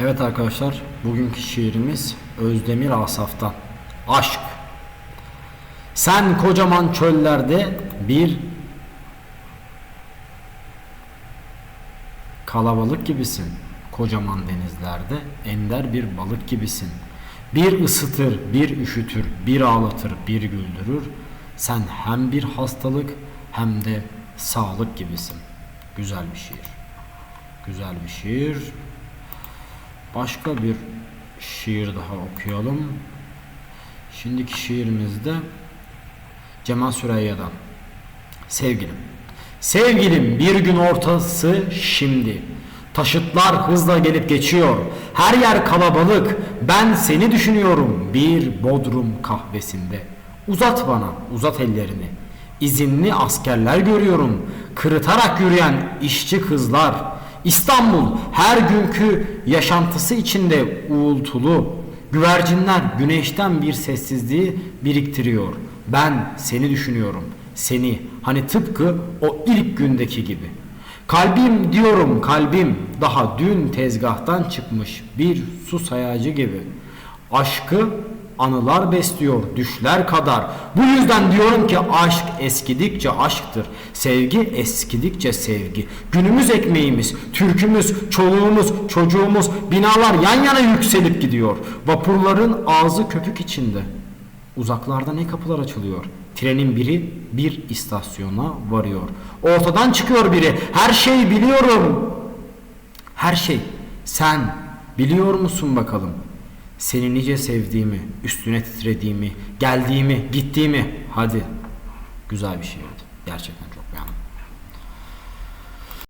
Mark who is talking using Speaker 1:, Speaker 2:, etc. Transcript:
Speaker 1: Evet arkadaşlar, bugünkü şiirimiz Özdemir Asaf'tan. Aşk. Sen kocaman çöllerde bir kalabalık gibisin. Kocaman denizlerde ender bir balık gibisin. Bir ısıtır, bir üşütür, bir ağlatır, bir güldürür. Sen hem bir hastalık hem de sağlık gibisin. Güzel bir şiir. Güzel bir şiir. Başka bir şiir daha okuyalım. Şimdiki şiirimizde Cemal Süreyya'dan. Sevgilim. Sevgilim bir gün ortası şimdi. Taşıtlar hızla gelip geçiyor. Her yer kalabalık. Ben seni düşünüyorum bir bodrum kahvesinde. Uzat bana, uzat ellerini. İzinli askerler görüyorum. Kırıtarak yürüyen işçi kızlar. İstanbul her günkü yaşantısı içinde uğultulu. Güvercinler güneşten bir sessizliği biriktiriyor. Ben seni düşünüyorum. Seni hani tıpkı o ilk gündeki gibi. Kalbim diyorum kalbim daha dün tezgahtan çıkmış bir su sayacı gibi. Aşkı anılar besliyor düşler kadar. Bu yüzden diyorum ki aşk eskidikçe aşktır. Sevgi eskidikçe sevgi. Günümüz ekmeğimiz, türkümüz, çoluğumuz, çocuğumuz, binalar yan yana yükselip gidiyor. Vapurların ağzı köpük içinde. Uzaklarda ne kapılar açılıyor? Trenin biri bir istasyona varıyor. Ortadan çıkıyor biri. Her şey biliyorum. Her şey. Sen biliyor musun bakalım? Seni nice sevdiğimi, üstüne titrediğimi, geldiğimi, gittiğimi. Hadi. Güzel bir şiirdi. Gerçekten